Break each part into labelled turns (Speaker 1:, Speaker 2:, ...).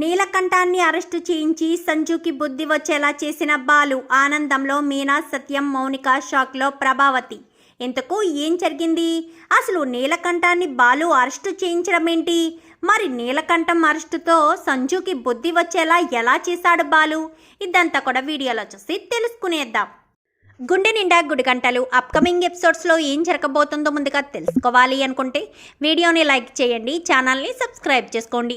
Speaker 1: నీలకంఠాన్ని arrest చేయించి సంజుకి బుద్ధి వచ్చేలా చేసిన బాలు ఆనందంలో మీనా సత్యం మౌనిక షాక్లో ప్రభావతి. ఇంతకు ఏం జరిగింది? అసలు నీలకంఠాన్ని బాలు అరెస్టు చేయించడం ఏంటి? మరి నీలకంఠం అరెస్టుతో సంజుకి బుద్ధి వచ్చేలా ఎలా చేశాడు బాలు? ఇదంతా కూడా వీడియోలో చూసి తెలుసుకునేద్దాం. గుండె నిండా గుడి గంటలు అప్కమింగ్ ఎపిసోడ్స్లో ఏం జరగబోతుందో ముందుగా తెలుసుకోవాలి అనుకుంటే వీడియోని లైక్ చేయండి ఛానల్ని సబ్స్క్రైబ్ చేసుకోండి.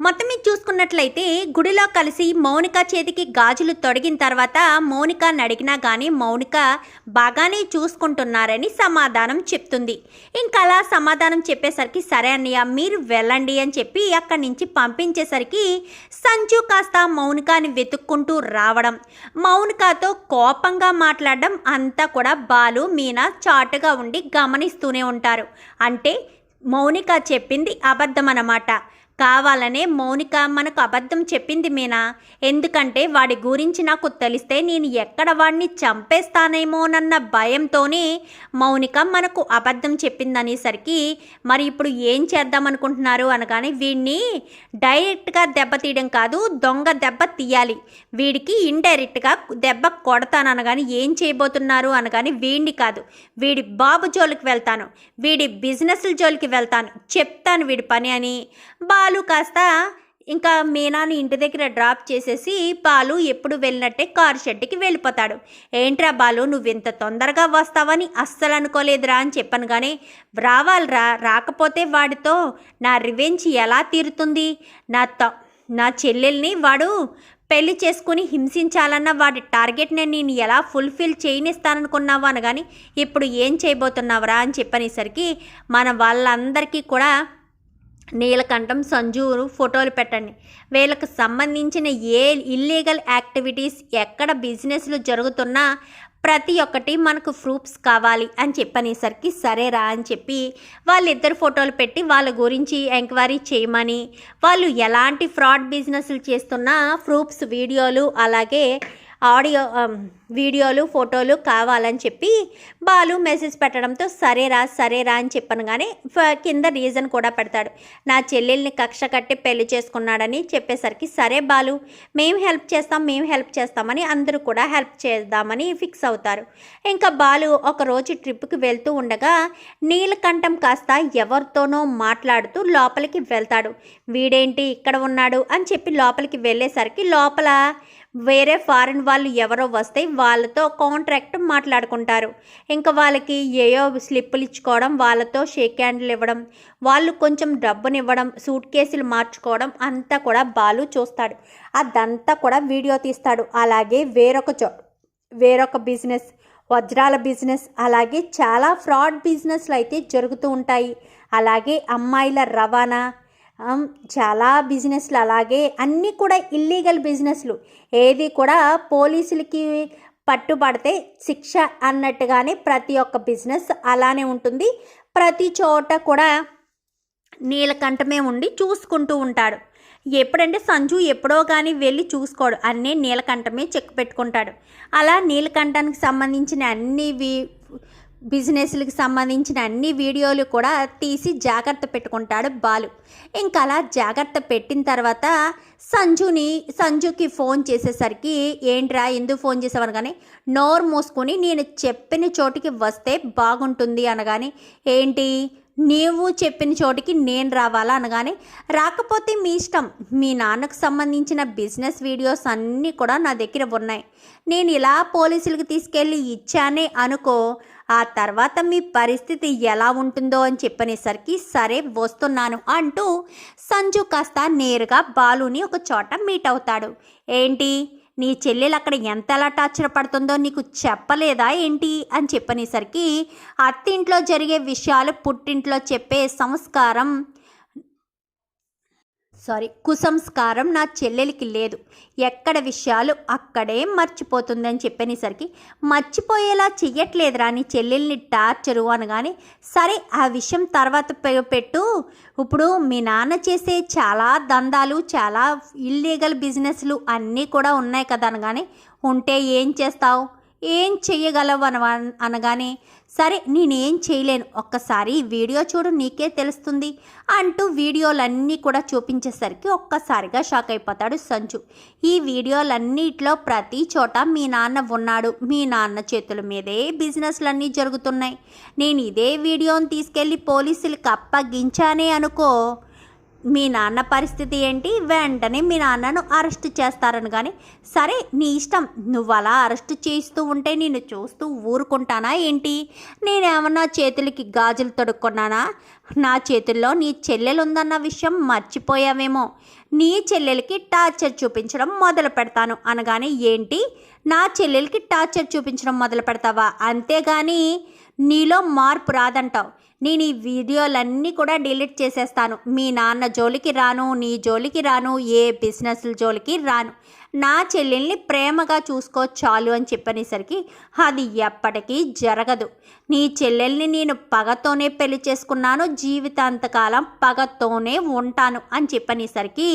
Speaker 1: మొత్తం మీద చూసుకున్నట్లయితే గుడిలో కలిసి మౌనిక చేతికి గాజులు తొడిగిన తర్వాత మౌనిక అడిగినా కానీ మౌనిక బాగానే చూసుకుంటున్నారని సమాధానం చెప్తుంది. ఇంకా అలా సమాధానం చెప్పేసరికి సరే అన్నయ్య మీరు వెళ్ళండి అని చెప్పి అక్కడి నుంచి పంపించేసరికి సంజు కాస్త మౌనికాని వెతుక్కుంటూ రావడం మౌనికతో కోపంగా మాట్లాడడం అంతా కూడా బాలు మీనా చాటుగా ఉండి గమనిస్తూనే ఉంటారు. అంటే మౌనిక చెప్పింది అబద్ధం అన్నమాట కావాలనే మౌనిక మనకు అబద్ధం చెప్పింది మీనా. ఎందుకంటే వాడి గురించి నాకు తెలిస్తే నేను ఎక్కడ వాడిని చంపేస్తానేమోనన్న భయంతోనే మౌనిక మనకు అబద్ధం చెప్పిందనేసరికి మరి ఇప్పుడు ఏం చేద్దామనుకుంటున్నారు అనగానే వీడిని డైరెక్ట్గా దెబ్బ తీయడం కాదు దొంగ దెబ్బ తీయాలి. వీడికి ఇండైరెక్ట్గా దెబ్బ కొడతాను అనగాని ఏం చేయబోతున్నారు అనగాని వీడిని కాదు వీడి బాబు జోలికి వెళ్తాను వీడి బిజినెస్ల జోలికి వెళ్తాను చెప్తాను వీడి పని అని. పాలు కాస్త ఇంకా మీనాని ఇంటి దగ్గర డ్రాప్ చేసేసి బాలు ఎప్పుడు వెళ్ళినట్టే కారు షెడ్కి వెళ్ళిపోతాడు. ఏంట్రా బాలు నువ్వు ఇంత తొందరగా వస్తావని అస్సలు అనుకోలేదురా అని చెప్పాను కానీ రాకపోతే వాడితో నా రివెంజ్ ఎలా తీరుతుంది? నా త నా చెల్లెల్ని వాడు పెళ్ళి చేసుకుని హింసించాలన్న వాడి టార్గెట్ని నేను ఎలా ఫుల్ఫిల్ చేయనిస్తాననుకున్నావు అనగాని ఇప్పుడు ఏం చేయబోతున్నావురా అని చెప్పనేసరికి మన వాళ్ళందరికీ కూడా నీలకంఠం సంజూరు ఫోటోలు పెట్టండి. వీళ్ళకు సంబంధించిన ఏ ఇల్లీగల్ యాక్టివిటీస్ ఎక్కడ బిజినెస్లు జరుగుతున్నా ప్రతి ఒక్కటి మనకు ప్రూఫ్స్ కావాలి అని చెప్పనేసరికి సరేరా అని చెప్పి వాళ్ళిద్దరు ఫోటోలు పెట్టి వాళ్ళ గురించి ఎంక్వైరీ చేయమని వాళ్ళు ఎలాంటి ఫ్రాడ్ బిజినెస్లు చేస్తున్నా ప్రూఫ్స్ వీడియోలు అలాగే ఆడియో వీడియోలు ఫోటోలు కావాలని చెప్పి బాలు మెసేజ్ పెట్టడంతో సరేరా సరేరా అని చెప్పను కానీ ఫ- కింద రీజన్ కూడా పెడతాడు. నా చెల్లెల్ని కక్ష కట్టి పెళ్ళి చేసుకున్నాడని చెప్పేసరికి సరే బాలు మేము హెల్ప్ చేస్తాం మేము హెల్ప్ చేస్తామని అందరూ కూడా హెల్ప్ చేద్దామని ఫిక్స్ అవుతారు. ఇంకా బాలు ఒకరోజు ట్రిప్కి వెళ్తూ ఉండగా నీలకంఠం కాస్త ఎవరితోనో మాట్లాడుతూ లోపలికి వెళ్తాడు. వీడేంటి ఇక్కడ ఉన్నాడు అని చెప్పి లోపలికి వెళ్ళేసరికి లోపల వేరే ఫారిన్ వాళ్ళు ఎవరో వస్తే వాళ్ళతో కాంట్రాక్ట్ మాట్లాడుకుంటారు. ఇంకా వాళ్ళకి ఏయో స్లిప్పులు ఇచ్చుకోవడం వాళ్ళతో షేక్ హ్యాండ్లు ఇవ్వడం వాళ్ళు కొంచెం డబ్బునివ్వడం సూట్ కేసులు మార్చుకోవడం అంతా కూడా బాలు చూస్తాడు. అదంతా కూడా వీడియో తీస్తాడు. అలాగే వేరొక చో వేరొక బిజినెస్ వజ్రాల బిజినెస్ అలాగే చాలా ఫ్రాడ్ బిజినెస్లు అయితే జరుగుతూ ఉంటాయి. అలాగే అమ్మాయిల రవాణా చాలా బిజినెస్లు అలాగే అన్నీ కూడా ఇల్లీగల్ బిజినెస్లు. ఏది కూడా పోలీసులకి పట్టుబడితే శిక్ష అన్నట్టుగానే ప్రతి ఒక్క బిజినెస్ అలానే ఉంటుంది. ప్రతి చోట కూడా నీలకంఠమే ఉండి చూసుకుంటూ ఉంటాడు. ఎప్పుడంటే సంజు ఎప్పుడో కానీ వెళ్ళి చూసుకోడు. అన్నీ నీలకంఠమే చెక్ పెట్టుకుంటాడు. అలా నీలకంఠానికి సంబంధించిన అన్ని వి బిజినెస్లకు సంబంధించిన అన్ని వీడియోలు కూడా తీసి జాగ్రత్త పెట్టుకుంటాడు బాలు. ఇంకా అలా జాగ్రత్త పెట్టిన తర్వాత సంజుని సంజుకి ఫోన్ చేసేసరికి ఏంట్రా ఎందుకు ఫోన్ చేసావు? కానీ నోరు మూసుకొని నేను చెప్పిన చోటికి వస్తే బాగుంటుంది అనగానే ఏంటి? నీవు చెప్పిన చోటికి నేను రావాలా? అనగానే రాకపోతే మీ ఇష్టం. మీ నాన్నకు సంబంధించిన బిజినెస్ వీడియోస్ అన్నీ కూడా నా దగ్గర ఉన్నాయి. నేను ఇలా పోలీసులకు తీసుకెళ్ళి ఇచ్చానే అనుకో ఆ తర్వాత మీ పరిస్థితి ఎలా ఉంటుందో అని చెప్పనేసరికి సరే వస్తున్నాను అంటూ సంజు కాస్త నేరుగా బాలుని ఒక చోట మీట్ అవుతాడు. ఏంటి? నీ చెల్లెలు అక్కడ ఎంత ఎలా టార్చర్ పడుతుందో నీకు చెప్పలేదా ఏంటి? అని చెప్పనేసరికి అత్తింట్లో జరిగే విషయాలు పుట్టింట్లో చెప్పే సంస్కారం సారీ కుసంస్కారం నా చెల్లెలికి లేదు. ఎక్కడ విషయాలు అక్కడే మర్చిపోతుందని చెప్పనేసరికి మర్చిపోయేలా చెయ్యట్లేదురా నీ చెల్లెల్ని టార్చరు అనగానే సరే ఆ విషయం తర్వాత పె- పెట్టు. ఇప్పుడు మీ నాన్న చేసే చాలా దందాలు చాలా ఇల్లీగల్ బిజినెస్లు అన్నీ కూడా ఉన్నాయి కదా అనగానే ఉంటే ఏం చేస్తావు? ఏం చెయ్యగలవు అన అనగానే సరే నేనేం చేయలేను. ఒక్కసారి వీడియో చూడు నీకే తెలుస్తుంది అంటూ వీడియోలన్నీ కూడా చూపించేసరికి ఒక్కసారిగా షాక్ అయిపోతాడు సంజు. ఈ వీడియోలన్నిట్లో ప్రతి చోట మీ నాన్న ఉన్నాడు. మీ నాన్న చేతుల మీదే బిజినెస్లన్నీ జరుగుతున్నాయి. నేను ఇదే వీడియోని తీసుకెళ్ళి పోలీసులకు అప్పగించానే అనుకో. మీ నాన్న పరిస్థితి ఏంటి? వెంటనే మీ నాన్నను అరెస్ట్ చేస్తారని కానీ సరే నీ ఇష్టం. నువ్వు అలా అరెస్ట్ చేస్తూ ఉంటే నేను చూస్తూ ఊరుకుంటానా ఏంటి? నేనేమన్నా చేతులకి గాజులు తొడుక్కున్నానా? నా చేతుల్లో నీ చెల్లెలు ఉందన్న విషయం మర్చిపోయావేమో. నీ చెల్లెలకి టార్చర్ చూపించడం మొదలు పెడతాను అనగానే ఏంటి? నా చెల్లెలకి టార్చర్ చూపించడం మొదలు పెడతావా? అంతేగాని నీలో మార్పు రాదంటావు. నేను ఈ వీడియోలన్నీ కూడా డిలీట్ చేసేస్తాను. మీ నాన్న జోలికి రాను నీ జోలికి రాను ఏ బిజినెస్ల జోలికి రాను. నా చెల్లెల్ని ప్రేమగా చూసుకో చాలు అని చెప్పనేసరికి అది ఎప్పటికీ జరగదు. నీ చెల్లెల్ని నేను పగతోనే పెళ్ళి చేసుకున్నాను జీవితాంతకాలం పగతోనే ఉంటాను అని చెప్పనేసరికి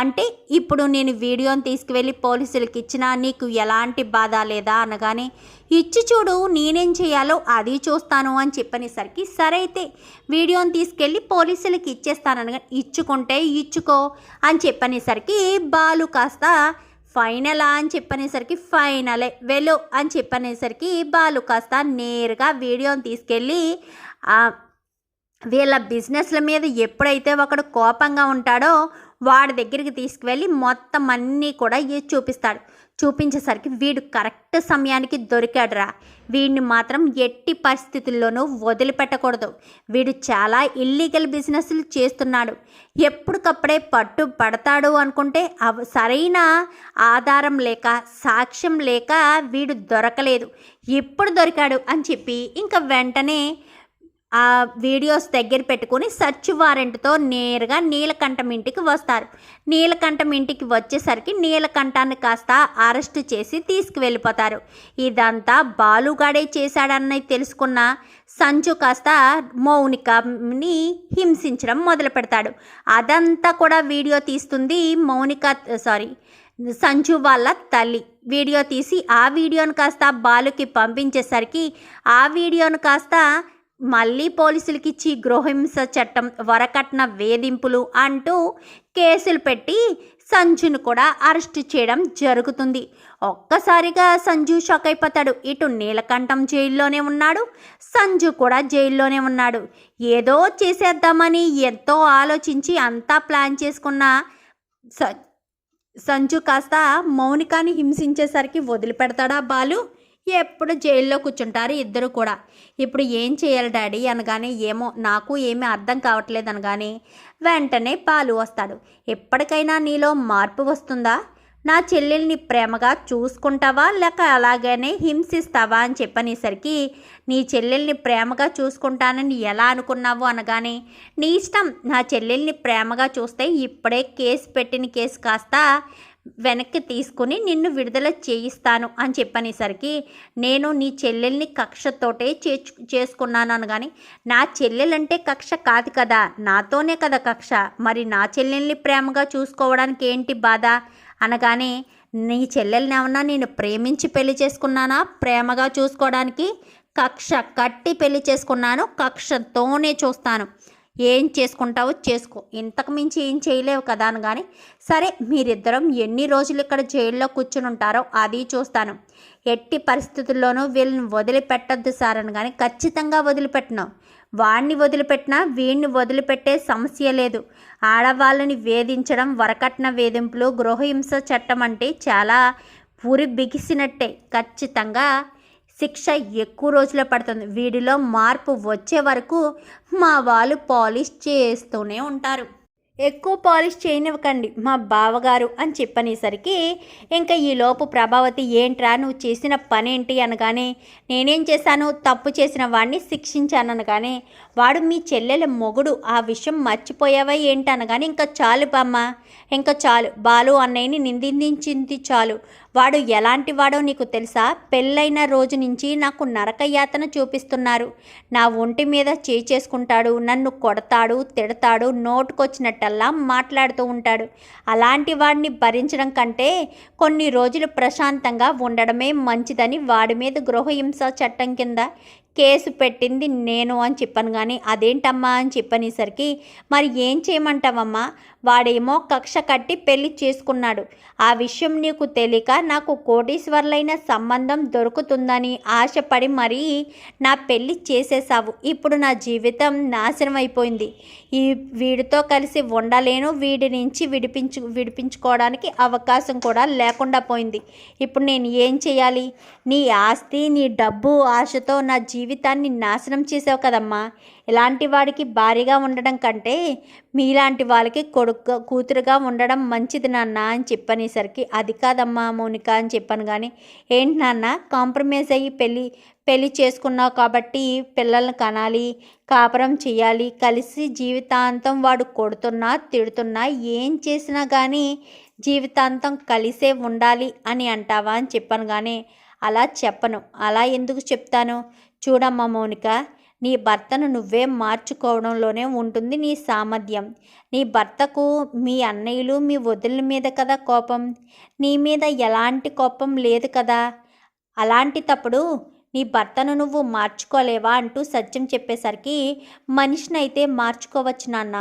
Speaker 1: అంటే ఇప్పుడు నేను వీడియోని తీసుకువెళ్ళి పోలీసులకి ఇచ్చినా నీకు ఎలాంటి బాధ లేదా అనగానే ఇచ్చి చూడు నేనేం చేయాలో అది చూస్తాను అని చెప్పనేసరికి సరే అయితే వీడియోని తీసుకెళ్ళి పోలీసులకి ఇచ్చేస్తాననగా ఇచ్చుకుంటే ఇచ్చుకో అని చెప్పనేసరికి బాలు కాస్త ఫైనలా అని చెప్పనేసరికి ఫైనలే వెళ్ళు అని చెప్పనేసరికి బాలు కాస్త నేరుగా వీడియోని తీసుకెళ్ళి వీళ్ళ బిజినెస్ల మీద ఎప్పుడైతే ఒకడు కోపంగా ఉంటాడో వాడి దగ్గరికి తీసుకువెళ్ళి మొత్తం అన్నీ కూడా చూపిస్తాడు. చూపించేసరికి వీడు కరెక్ట్ సమయానికి దొరికాడురా. వీడిని మాత్రం ఎట్టి పరిస్థితుల్లోనూ వదిలిపెట్టకూడదు. వీడు చాలా ఇల్లీగల్ బిజినెస్లు చేస్తున్నాడు. ఎప్పటికప్పుడే పట్టు పడతాడు అనుకుంటే అవ సరైన ఆధారం లేక సాక్ష్యం లేక వీడు దొరకలేదు. ఎప్పుడు దొరికాడు అని చెప్పి ఇంకా వెంటనే ఆ వీడియోస్ దగ్గర పెట్టుకుని సర్చ్ వారెంట్తో నేరుగా నీలకంఠం ఇంటికి వస్తారు. నీలకంఠం ఇంటికి వచ్చేసరికి నీలకంఠాన్ని కాస్త అరెస్ట్ చేసి తీసుకువెళ్ళిపోతారు. ఇదంతా బాలుగాడే చేశాడన్నది తెలుసుకున్న సంచు కాస్త మౌనికని హింసించడం మొదలు పెడతాడు అదంతా కూడా వీడియో తీస్తుంది మౌనిక సారీ సంచు వాళ్ళ తల్లి. వీడియో తీసి ఆ వీడియోను కాస్త బాలుకి పంపించేసరికి ఆ వీడియోను కాస్త మళ్ళీ పోలీసులకిచ్చి గృహహింస చట్టం వరకట్న వేధింపులు అంటూ కేసులు పెట్టి సంజును కూడా అరెస్ట్ చేయడం జరుగుతుంది. ఒక్కసారిగా సంజు షాక్ అయిపోతాడు. ఇటు నీలకంఠం జైల్లోనే ఉన్నాడు. సంజు కూడా జైల్లోనే ఉన్నాడు. ఏదో చేసేద్దామని ఎంతో ఆలోచించి అంతా ప్లాన్ చేసుకున్న స సంజు కాస్త మౌనికాన్ని హింసించేసరికి వదిలిపెడతాడా బాలు? ఎప్పుడు జైల్లో కూర్చుంటారు ఇద్దరు కూడా. ఇప్పుడు ఏం చేయాలి డాడీ అనగానే ఏమో నాకు ఏమీ అర్థం కావట్లేదు అనగానే వెంటనే పాలు వస్తాడు. ఎప్పటికైనా నీలో మార్పు వస్తుందా? నా చెల్లెల్ని ప్రేమగా చూసుకుంటావా? లేక అలాగనే హింసిస్తావా? అని చెప్పనేసరికి నీ చెల్లెల్ని ప్రేమగా చూసుకుంటానని ఎలా అనుకున్నావు? అనగానే నీ ఇష్టం. నా చెల్లెల్ని ప్రేమగా చూస్తే ఇప్పుడే కేసు పెట్టిన కేసు కాస్త వెనక్కి తీసుకుని నిన్ను విడుదల చేయిస్తాను అని చెప్పనేసరికి నేను నీ చెల్లెల్ని కక్షతోటే చేర్చు చేసుకున్నాను అనగాని నా చెల్లెలంటే కక్ష కాదు కదా నాతోనే కదా కక్ష. మరి నా చెల్లెల్ని ప్రేమగా చూసుకోవడానికి ఏంటి బాధ? అనగానే నీ చెల్లెల్ని ఏమన్నా నేను ప్రేమించి పెళ్ళి చేసుకున్నానా? ప్రేమగా చూసుకోవడానికి కక్ష కట్టి పెళ్ళి చేసుకున్నాను కక్షతోనే చూస్తాను. ఏం చేసుకుంటావో చేసుకో. ఇంతకు మించి ఏం చేయలేవు కదా అని కానీ సరే మీరిద్దరం ఎన్ని రోజులు ఇక్కడ జైల్లో కూర్చుని ఉంటారో అది చూస్తాను. ఎట్టి పరిస్థితుల్లోనూ వీళ్ళని వదిలిపెట్టద్దు సార్ అని కానీ ఖచ్చితంగా వదిలిపెట్టను. వాణ్ణి వదిలిపెట్టినా వీణ్ణి వదిలిపెట్టే సమస్య లేదు. ఆడవాళ్ళని వేధించడం వరకట్న వేధింపులు గృహహింస చట్టం అంటే చాలా పూరి బిగిసినట్టే. ఖచ్చితంగా శిక్ష ఎక్కువ రోజులు పడుతుంది. వీడిలో మార్పు వచ్చే వరకు మా వాళ్ళు పాలిష్ చేస్తూనే ఉంటారు. ఎక్కువ పాలిష్ చేయనివ్వకండి మా బావగారు అని చెప్పనేసరికి ఇంకా ఈలోపు ప్రభావతి ఏంట్రా నువ్వు చేసిన పనేంటి అనగానే నేనేం చేశాను తప్పు చేసిన వాడిని శిక్షించాను అనగానే వాడు మీ చెల్లెల మొగుడు ఆ విషయం మర్చిపోయావా ఏంటి అనగానే ఇంకా చాలు బామ్మ ఇంకా చాలు బాలు అన్నయ్యని నిందించింది చాలు. వాడు ఎలాంటి వాడో నీకు తెలుసా? పెళ్ళైన రోజు నుంచి నాకు నరకయాతన చూపిస్తున్నారు. నా ఒంటి మీద చేసుకుంటాడు నన్ను కొడతాడు తిడతాడు నోటుకొచ్చినట్టల్లా మాట్లాడుతూ ఉంటాడు. అలాంటి వాడిని భరించడం కంటే కొన్ని రోజులు ప్రశాంతంగా ఉండడమే మంచిదని వాడి మీద గృహహింస చట్టం కింద కేసు పెట్టింది నేను అని చెప్పాను కానీ అదేంటమ్మా అని చెప్పనేసరికి మరి ఏం చేయమంటావమ్మా? వాడేమో కక్ష కట్టి పెళ్ళి చేసుకున్నాడు. ఆ విషయం నీకు తెలియక నాకు కోటీశ్వర్లైన సంబంధం దొరుకుతుందని ఆశపడి మరీ నా పెళ్ళి చేసేసావు ఇప్పుడు నా జీవితం నాశనం అయిపోయింది. ఈ వీడితో కలిసి ఉండలేను. వీడి నుంచి విడిపించు విడిపించుకోవడానికి అవకాశం కూడా లేకుండా పోయింది. ఇప్పుడు నేను ఏం చేయాలి? నీ ఆస్తి నీ డబ్బు ఆశతో నా జీ జీవితాన్ని నాశనం చేసావు కదమ్మా. ఇలాంటి వాడికి భారీగా ఉండడం కంటే మీలాంటి వాళ్ళకి కొడుకు కూతురుగా ఉండడం మంచిది నాన్న అని చెప్పనేసరికి అది కాదమ్మా మౌనిక అని చెప్పాను కానీ ఏంటి నాన్న కాంప్రమైజ్ అయ్యి పెళ్ళి పెళ్ళి చేసుకున్నావు కాబట్టి పిల్లల్ని కనాలి కాపురం చేయాలి కలిసి జీవితాంతం వాడు కొడుతున్నా తిడుతున్నా ఏం చేసినా కానీ జీవితాంతం కలిసే ఉండాలి అని అంటావా అని చెప్పాను కానీ అలా చెప్పను. అలా ఎందుకు చెప్తాను? చూడమ్మా మౌనిక నీ భర్తను నువ్వే మార్చుకోవడంలోనే ఉంటుంది నీ సామర్థ్యం. నీ భర్తకు మీ అన్నయ్యలు మీ వదుల మీద కదా కోపం? నీ మీద ఎలాంటి కోపం లేదు కదా? అలాంటి తప్పుడు నీ భర్తను నువ్వు మార్చుకోలేవా అంటూ సత్యం చెప్పేసరికి మనిషినైతే మార్చుకోవచ్చు నాన్న.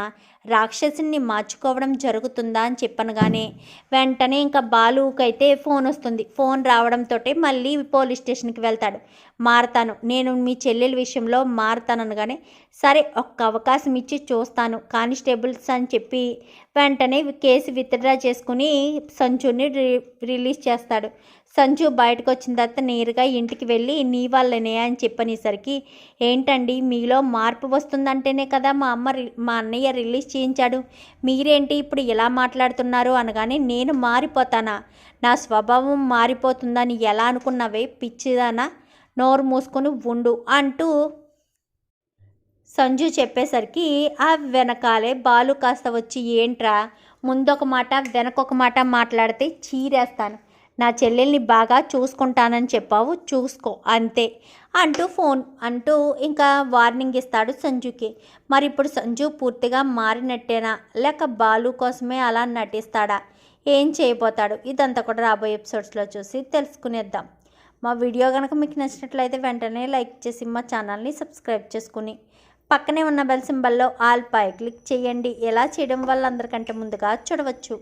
Speaker 1: రాక్షసుని మార్చుకోవడం జరుగుతుందా అని చెప్పనగానే వెంటనే ఇంకా బాలుకైతే ఫోన్ వస్తుంది. ఫోన్ రావడంతో మళ్ళీ పోలీస్ స్టేషన్కి వెళ్తాడు. మారతాను. నేను మీ చెల్లెల విషయంలో మారతాను అనగానే సరే ఒక్క అవకాశం ఇచ్చి చూస్తాను. కానిస్టేబుల్స్ అని చెప్పి వెంటనే కేసు విత్డ్రా చేసుకుని రి రిలీజ్ చేస్తాడు. సంజు బయటకు వచ్చిన తర్వాత నేరుగా ఇంటికి వెళ్ళి నీ వాళ్ళనే అని చెప్పనేసరికి ఏంటండి మీలో మార్పు వస్తుందంటేనే కదా మా అమ్మ మా అన్నయ్య రిలీజ్ చేయించాడు. మీరేంటి ఇప్పుడు ఇలా మాట్లాడుతున్నారు? అనగానే నేను మారిపోతానా? నా స్వభావం మారిపోతుందని ఎలా అనుకున్నావే పిచ్చిదానా? నోరు మూసుకొని ఉండు అంటూ సంజు చెప్పేసరికి ఆ వెనకాలే బాలు కాస్త వచ్చి ఏంట్రా? ముందొక మాట వెనకొక మాట మాట్లాడితే చీరేస్తాను. నా చెల్లెల్ని బాగా చూసుకుంటానని చెప్పావు చూసుకో అంతే అంటూ ఫోన్ అంటూ ఇంకా వార్నింగ్ ఇస్తాడు సంజుకి. మరి ఇప్పుడు సంజు పూర్తిగా మారినట్టేనా? లేక బాలు కోసమే అలా నటిస్తాడా? ఏం చేయబోతాడు? ఇదంతా కూడా రాబోయే ఎపిసోడ్స్లో చూసి తెలుసుకునేద్దాం. మా వీడియో కనుక మీకు నచ్చినట్లయితే వెంటనే లైక్ చేసి మా ఛానల్ని సబ్స్క్రైబ్ చేసుకుని పక్కనే ఉన్న బెల్ సింబల్లో ఆల్ పై క్లిక్ చేయండి. ఎలా చేయడం వల్ల అందరికంటే ముందుగా చూడవచ్చు.